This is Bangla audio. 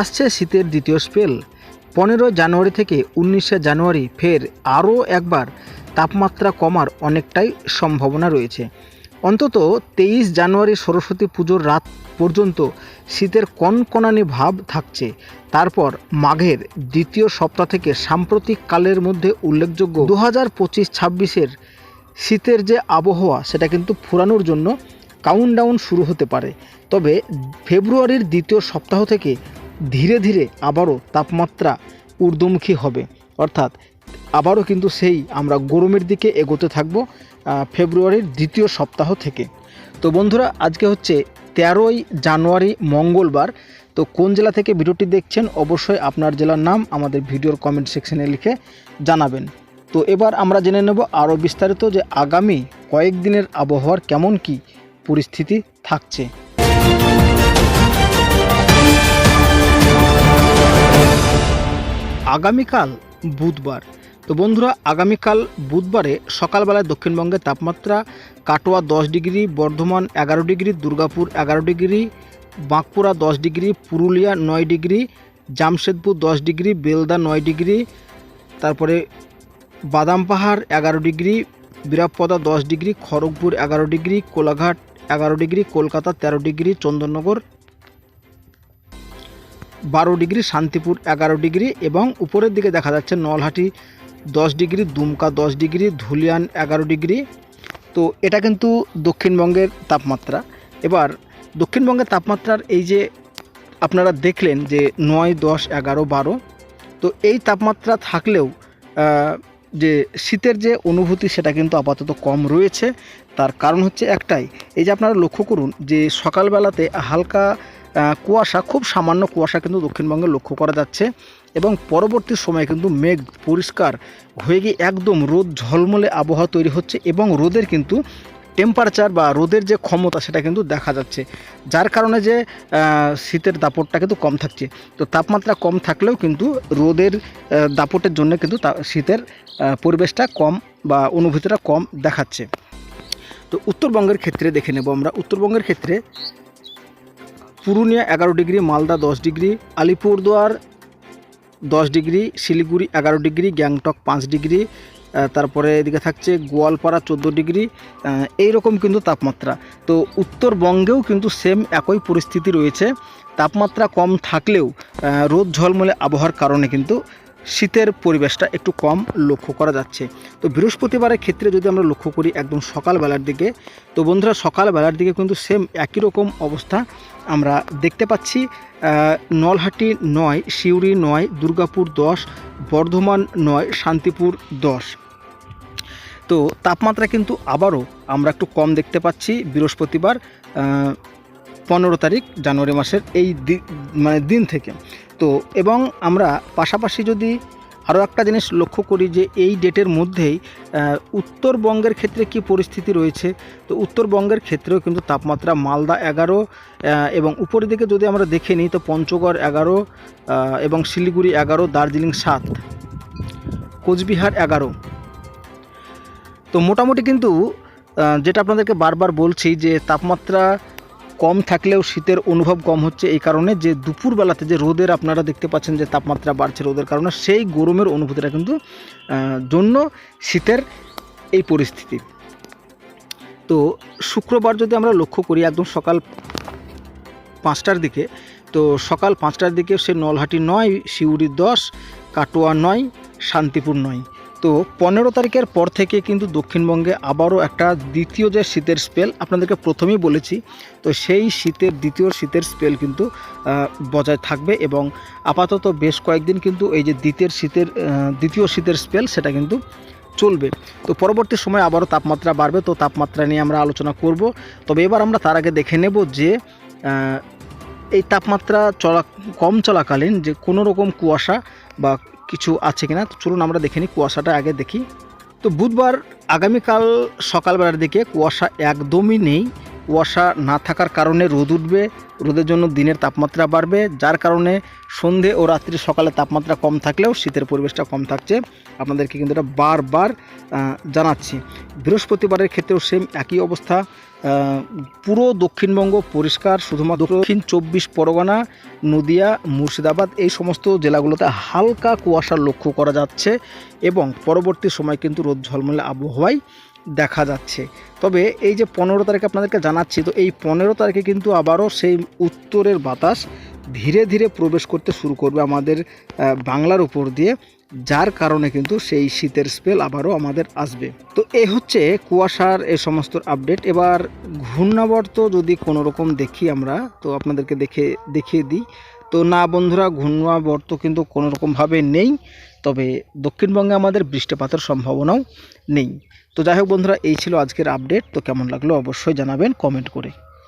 আসছে শীতের দ্বিতীয় স্পেল। পনেরো জানুয়ারি থেকে উনিশে জানুয়ারি ফের আরও একবার তাপমাত্রা কমার অনেকটাই সম্ভাবনা রয়েছে। অন্তত তেইশ জানুয়ারি সরস্বতী পুজোর রাত পর্যন্ত শীতের কনকনানি ভাব থাকছে। তারপর মাঘের দ্বিতীয় সপ্তাহ থেকে সাম্প্রতিক কালের মধ্যে উল্লেখযোগ্য দু হাজার পঁচিশ ছাব্বিশের শীতের যে আবহাওয়া, সেটা কিন্তু ফুরানোর জন্য কাউন্টডাউন শুরু হতে পারে। তবে ফেব্রুয়ারির দ্বিতীয় সপ্তাহ থেকে ধীরে ধীরে আবারও তাপমাত্রা ঊর্ধ্বমুখী হবে। অর্থাৎ আবারও কিন্তু সেই আমরা গরমের দিকে এগোতে থাকব ফেব্রুয়ারির দ্বিতীয় সপ্তাহ থেকে। তো বন্ধুরা, আজকে হচ্ছে তেরোই জানুয়ারি মঙ্গলবার। তো কোন জেলা থেকে ভিডিওটি দেখছেন অবশ্যই আপনার জেলার নাম আমাদের ভিডিওর কমেন্ট সেকশনে লিখে জানাবেন। তো এবার আমরা জেনে নেব আরও বিস্তারিত যে আগামী কয়েকদিনের আবহাওয়ার কেমন কি পরিস্থিতি থাকছে। আগামীকাল বুধবার। তো বন্ধুরা, আগামীকাল বুধবারে সকালবেলায় দক্ষিণবঙ্গের তাপমাত্রা কাটোয়া দশ ডিগ্রি, বর্ধমান এগারো ডিগ্রি, দুর্গাপুর এগারো ডিগ্রি, বাঁকুড়া দশ ডিগ্রি, পুরুলিয়া নয় ডিগ্রি, জামশেদপুর দশ ডিগ্রি, বেলদা নয় ডিগ্রি, তারপরে বাদাম পাহাড় এগারো ডিগ্রি বীরাপদা দশ ডিগ্রি, খড়গপুর এগারো ডিগ্রি, কোলাঘাট এগারো ডিগ্রি, কলকাতা তেরো ডিগ্রি, চন্দননগর বারো ডিগ্রি, শান্তিপুর এগারো ডিগ্রি এবং উপরের দিকে দেখা যাচ্ছে নলহাটি দশ ডিগ্রি, দুমকা দশ ডিগ্রি, ধুলিয়ান এগারো ডিগ্রি। তো এটা কিন্তু দক্ষিণবঙ্গের তাপমাত্রা। এবার, দক্ষিণবঙ্গের তাপমাত্রার এই যে আপনারা দেখলেন যে নয়, দশ, এগারো, বারো, তো এই তাপমাত্রা থাকলেও যে শীতের যে অনুভূতি সেটা কিন্তু আপাতত কম রয়েছে। তার কারণ হচ্ছে একটাই, এই যে আপনারা লক্ষ্য করুন যে সকালবেলাতে হালকা কুয়াশা, খুব সামান্য কুয়াশা কিন্তু দক্ষিণবঙ্গে লক্ষ্য করা যাচ্ছে এবং পরবর্তী সময়ে কিন্তু মেঘ পরিষ্কার হয়ে গিয়ে একদম রোদ ঝলমলে আবহাওয়া তৈরি হচ্ছে এবং রোদের কিন্তু টেম্পারেচার বা রোদের যে ক্ষমতা সেটা কিন্তু দেখা যাচ্ছে, যার কারণে যে শীতের দাপটটা কিন্তু কম থাকছে। তো তাপমাত্রা কম থাকলেও কিন্তু রোদের দাপটের জন্য কিন্তু শীতের পরিবেশটা কম বা অনুভূতিটা কম দেখাচ্ছে। তো উত্তরবঙ্গের ক্ষেত্রে দেখে নেব আমরা। উত্তরবঙ্গের ক্ষেত্রে পুরুলিয়া এগারো ডিগ্রি, মালদা দশ ডিগ্রি, আলিপুরদুয়ার দশ ডিগ্রি, শিলিগুড়ি এগারো ডিগ্রি, গ্যাংটক পাঁচ ডিগ্রি তারপরে এদিকে থাকছে গোয়ালপাড়া চোদ্দ ডিগ্রি এই রকম কিন্তু তাপমাত্রা। তো উত্তরবঙ্গেও কিন্তু সেম একই পরিস্থিতি রয়েছে। তাপমাত্রা কম থাকলেও রোদ ঝলমলে আবহাওয়ার কারণে কিন্তু শীতের পরিবেশটা একটু কম লক্ষ্য করা যাচ্ছে। তো বৃহস্পতিবারের ক্ষেত্রে যদি আমরা লক্ষ্য করি একদম সকালবেলার দিকে, তো বন্ধুরা সকালবেলার দিকে কিন্তু সেম একই রকম অবস্থা আমরা দেখতে পাচ্ছি। নলহাটি নয়, সিউড়ি নয়, দুর্গাপুর দশ, বর্ধমান নয়, শান্তিপুর দশ। তো তাপমাত্রা কিন্তু আবারও আমরা একটু কম দেখতে পাচ্ছি বৃহস্পতিবার পনেরো তারিখ জানুয়ারি মাসের এই মানে দিন থেকে। তো এবং আমরা পাশাপাশি যদি আরও একটা জিনিস লক্ষ্য করি যে এই ডেটের মধ্যেই উত্তরবঙ্গের ক্ষেত্রে কি পরিস্থিতি রয়েছে? তো উত্তরবঙ্গের ক্ষেত্রেও কিন্তু তাপমাত্রা মালদা এগারো এবং উপরের দিকে যদি আমরা দেখে নিই তো পঞ্চগড় এগারো এবং শিলিগুড়ি এগারো, দার্জিলিং সাত, কোচবিহার এগারো। তো মোটামুটি কিন্তু যেটা আপনাদেরকে বারবার বলছি যে তাপমাত্রা কম থাকলেও শীতের অনুভব কম হচ্ছে এই কারণে যে দুপুরবেলাতে যে রোদের আপনারা দেখতে পাচ্ছেন যে তাপমাত্রা বাড়ছে রোদের কারণে, সেই গরমের অনুভূতিটা কিন্তু জন্য শীতের এই পরিস্থিতি। তো শুক্রবার যদি আমরা লক্ষ্য করি একদম সকাল পাঁচটার দিকে, তো সকাল পাঁচটার দিকে সে নলহাটি নয় সিউড়ি দশ, কাটোয়া নয়, শান্তিপুর নয়। তো পনেরো তারিখের পর থেকে কিন্তু দক্ষিণবঙ্গে আবারও একটা দ্বিতীয় যে শীতের স্পেল আপনাদেরকে প্রথমেই বলেছি, তো সেই শীতের দ্বিতীয় শীতের স্পেল কিন্তু বজায় থাকবে এবং আপাতত বেশ কয়েকদিন কিন্তু এই যে দ্বিতীয় শীতের দ্বিতীয় শীতের স্পেল সেটা কিন্তু চলবে। তো পরবর্তী সময় আবারও তাপমাত্রা বাড়বে, তো তাপমাত্রা নিয়ে আমরা আলোচনা করব। তবে এবার আমরা তার আগে দেখে নেব যে এই তাপমাত্রা চলা, কম চলাকালীন যে কোনো রকম কুয়াশা বা কিছু আছে কিনা? তো চলুন আমরা দেখে নিই, কুয়াশাটা আগে দেখি। তো বুধবার আগামীকাল সকালবেলার দিকে কুয়াশা একদমই নেই। কুয়াশা না থাকার কারণে রোদ উঠবে, রোদের জন্য দিনের তাপমাত্রা বাড়বে, যার কারণে সন্ধে ও রাত্রি সকালে তাপমাত্রা কম থাকলেও শীতের পরিবেশটা কম থাকছে। আপনাদেরকে কিন্তু এটা বারবার জানাচ্ছি। বৃহস্পতিবারের ক্ষেত্রেও সেম একই অবস্থা। পুরো দক্ষিণবঙ্গ পরিষ্কার, শুধুমাত্র দক্ষিণ চব্বিশ পরগনা, নদিয়া, মুর্শিদাবাদ, এই সমস্ত জেলাগুলোতে হালকা কুয়াশা লক্ষ্য করা যাচ্ছে এবং পরবর্তী সময় কিন্তু রোদ ঝলমলে আবহাওয়াই দেখা যাচ্ছে। তবে এই যে পনেরো তারিখে আপনাদেরকে জানাচ্ছি, তো এই পনেরো তারিখে কিন্তু আবারও সেই উত্তরের বাতাস ধীরে ধীরে প্রবেশ করতে শুরু করবে আমাদের বাংলার উপর দিয়ে, যার কারণে কিন্তু সেই শীতের স্পেল আবারও আমাদের আসবে। তো এই হচ্ছে কুয়াশার এ সমস্ত আপডেট এবার ঘূর্ণাবর্ত যদি কোনো রকম দেখি আমরা, তো আপনাদেরকে দেখে, দেখিয়ে দিই। তো না বন্ধুরা ঘূর্ণাবর্ত কিন্তু কোনোরকমভাবে নেই, তবে দক্ষিণবঙ্গে আমাদের বৃষ্টিপাতের সম্ভাবনাও নেই। তো যাই হোক বন্ধুরা, এই ছিল আজকের আপডেট তো কেমন লাগল অবশ্যই জানাবেন কমেন্ট করে।